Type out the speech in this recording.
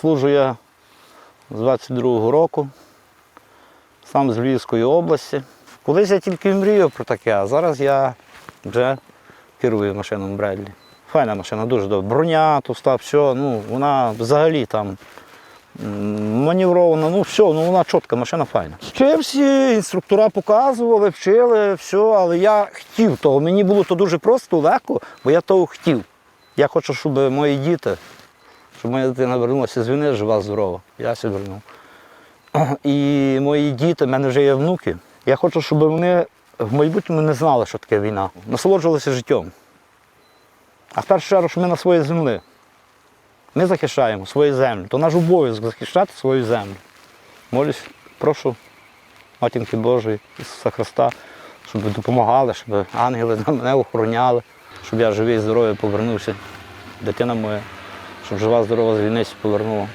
Служу я з 22-го року, сам з Львівської області. Колись я тільки мріяв про таке, а зараз я вже керую машином Бредлі. Файна машина, дуже добра. Броня, туста, все, ну, вона взагалі там маневрована, ну все, ну вона чітка, машина файна. Вчився, інструктора показували, вчили, все, але я хотів того. Мені було то дуже просто, легко, бо я того хотів. Я хочу, щоб мої діти, щоб моя дитина вернулася з жива, здорова. Я себе вернув. І мої діти, в мене вже є внуки. Я хочу, щоб вони в майбутньому не знали, що таке війна. Насолоджувалися життям. А в першу чергу, що ми на своїй землі. Ми захищаємо свою землю. То наш обов'язок захищати свою землю. Молюсь, прошу матінки Божої, Ісуса Христа, щоб допомагали, щоб ангели мене охороняли, щоб я живий, здоровий повернувся. Дитина моя, щоб жива, здорова з війниці повернула.